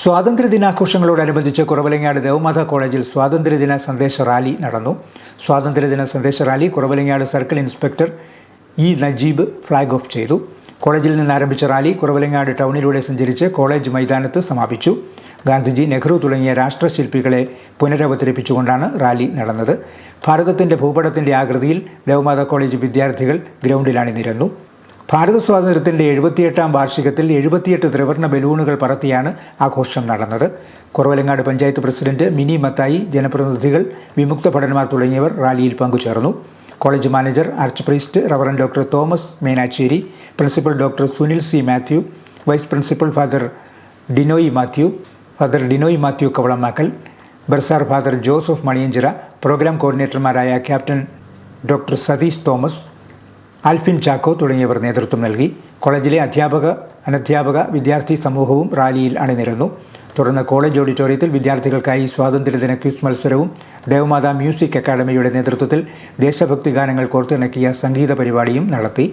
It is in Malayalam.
സ്വാതന്ത്ര്യദിനാഘോഷങ്ങളോടനുബന്ധിച്ച് കുറവലങ്ങാട് ദേവമാതാ കോളേജിൽ സ്വാതന്ത്ര്യദിന സന്ദേശ റാലി നടന്നു. സ്വാതന്ത്ര്യദിന സന്ദേശ rally Kuravilangad circle inspector E Najeeb flag off ചെയ്തു. കോളേജിൽ നിന്ന് ആരംഭിച്ച റാലി കുറവലങ്ങാട് ടൗണിലൂടെ സഞ്ചരിച്ച് കോളേജ് മൈതാനത്ത് സമാപിച്ചു. ഗാന്ധിജി നെഹ്റു തുടങ്ങിയ രാഷ്ട്രശില്പികളെ പുനരവതരിപ്പിച്ചുകൊണ്ടാണ് റാലി നടന്നത്. ഭാരതത്തിന്റെ ഭൂപടത്തിന്റെ ആകൃതിയിൽ ദേവമാതാ കോളേജ് വിദ്യാർത്ഥികൾ ഗ്രൗണ്ടിൽ അണിനിരന്നു ഭാരത സ്വാതന്ത്ര്യത്തിന്റെ എഴുപത്തിയെട്ടാം വാർഷികത്തിൽ എഴുപത്തിയെട്ട് ത്രിവർണ ബലൂണുകൾ പറത്തിയാണ് ആഘോഷം നടന്നത്. കുറവലങ്ങാട് പഞ്ചായത്ത് പ്രസിഡന്റ് മിനി മത്തായി ജനപ്രതിനിധികൾ വിമുക്ത ഭടന്മാർ തുടങ്ങിയവർ റാലിയിൽ പങ്കുചേർന്നു. College manager arch priest reverend doctor Thomas Menachery principal doctor Sunil C Mathew vice principal father Dinoy Mathew father Dinoy Mathew Kavalamackal bursar father Joseph Maniyanchira programme കോർഡിനേറ്റർമാരായ captain doctor Satheesh Thomas Alphin Chacko തുടങ്ങിയവർ നേതൃത്വം നൽകി. കോളേജിലെ അധ്യാപക അനധ്യാപക വിദ്യാർത്ഥി സമൂഹവും റാലിയിൽ അണിനിരന്നു. തുടർന്ന് കോളേജ് ഓഡിറ്റോറിയത്തിൽ വിദ്യാർത്ഥികൾക്കായി സ്വാതന്ത്ര്യദിന ക്വിസ് മത്സരവും ദേവമാതാ മ്യൂസിക് അക്കാദമിയുടെ നേതൃത്വത്തിൽ ദേശഭക്തി ഗാനങ്ങൾ കോർത്തിണക്കിയ സംഗീത പരിപാടിയും നടത്തി.